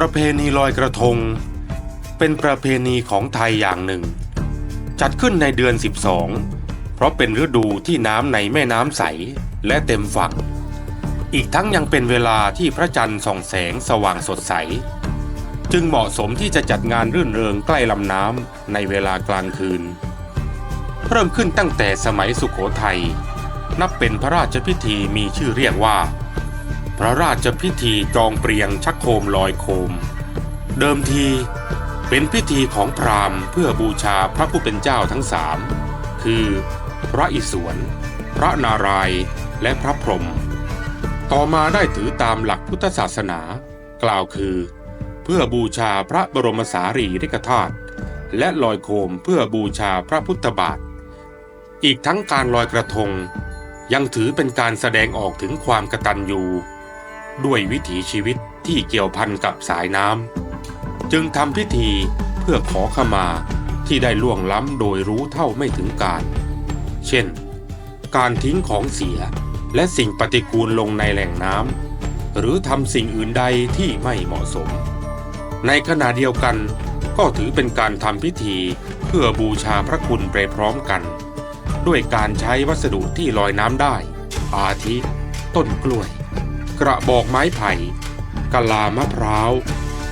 ประเพณีลอยกระทง เป็นประเพณีของไทยอย่างหนึ่ง จัดขึ้นในเดือน 12 เพราะเป็นฤดูที่น้ำในแม่น้ำใสและเต็มฝั่ง อีกทั้งยังเป็นเวลาที่พระจันทร์ส่องแสงสว่างสดใส จึงเหมาะสมที่จะจัดงานรื่นเริงใกล้ลำน้ำในเวลากลางคืน เริ่มขึ้นตั้งแต่สมัยสุขโขทัยนับเป็นพระราชพิธีมีชื่อเรียกว่า ระราชพิธีจองเปรียงชักโคมลอยโคม เดิมทีเป็นพิธีของพราหมณ์เพื่อบูชาพระผู้เป็นเจ้าทั้งสามคือ พระอิศวร พระนารายณ์และพระพรหมต่อมาได้ถือตามหลักพุทธศาสนา กล่าวคือ เพื่อบูชาพระบรมสารีริกธาตุและลอยโคมเพื่อบูชาพระพุทธบาท อีกทั้งการลอยกระทง ยังถือเป็นการแสดงออกถึงความกตัญญู ด้วยวิถีชีวิตที่เกี่ยวพันกับสายน้ำจึงทำพิธีเพื่อขอขมาที่ได้ล่วงล้ำโดยรู้เท่าไม่ถึงการ เช่น การทิ้งของเสียและสิ่งปฏิกูลลงในแหล่งน้ำหรือทำสิ่งอื่นใดที่ไม่เหมาะสม ในขณะเดียวกันก็ถือเป็นการทำพิธีเพื่อบูชาพระคุณไปพร้อมกัน ด้วยการใช้วัสดุที่ลอยน้ำได้ อาทิ ต้นกล้วย กระบอกไม้ไผ่กะลามะพร้าว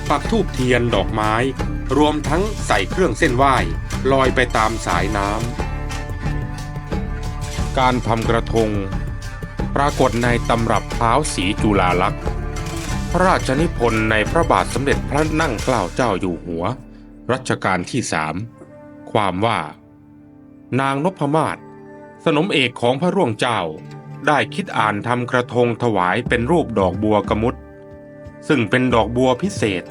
ปักทูบเทียนดอกไม้ รวมทั้งใส่เครื่องเส้นไหว้ลอยไปตามสายน้ำ การทำกระทง ปรากฏในตำรับเท้าสีจุฬาลักษณ์ พระราชนิพนธ์ในพระบาทสมเด็จพระนั่งเกล้าเจ้าอยู่หัว รัชกาลที่สามความว่า นางนพมาศสนมเอกของพระร่วงเจ้า ได้คิดอ่านทำกระทงถวายเป็นรูปดอกบัวกระมุดซึ่งเป็นดอกบัวพิเศษ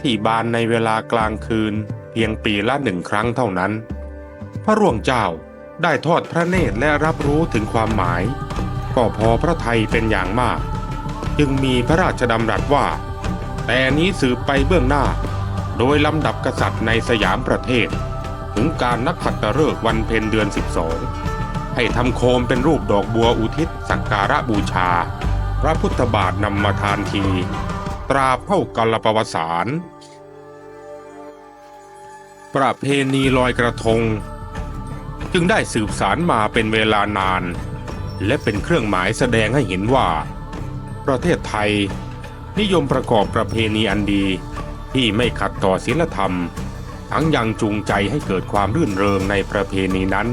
ที่บานในเวลากลางคืนเพียงปีละหนึ่งครั้งเท่านั้น พระร่วงเจ้าได้ทอดพระเนตรและรับรู้ถึงความหมาย ก็พอพระไทยเป็นอย่างมาก จึงมีพระราชดำรัสว่า แต่นี้สืบไปเบื้องหน้า โดยลำดับกษัตริย์ในสยามประเทศ ถึงการนักขัตฤกษ์วันเพ็ญเดือน 12 ให้ทำโคมเป็นรูปดอกบัวอุทิศสักการะบูชา พระพุทธบาทนำมาทานที ตราเข้ากาลปวสาร ประเพณีลอยกระทง จึงได้สืบสารมาเป็นเวลานาน และเป็นเครื่องหมายแสดงให้เห็นว่า ประเทศไทยนิยมประกอบประเพณีอันดีที่ไม่ขัดต่อศีลธรรม ทั้งยังจูงใจให้เกิดความรื่นเริงในประเพณีนั้น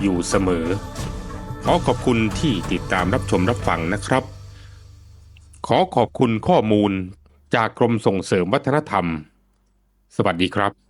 อยู่เสมอ ขอขอบคุณที่ติดตามรับชมรับฟังนะครับ ขอขอบคุณข้อมูลจากกรมส่งเสริมวัฒนธรรม สวัสดีครับ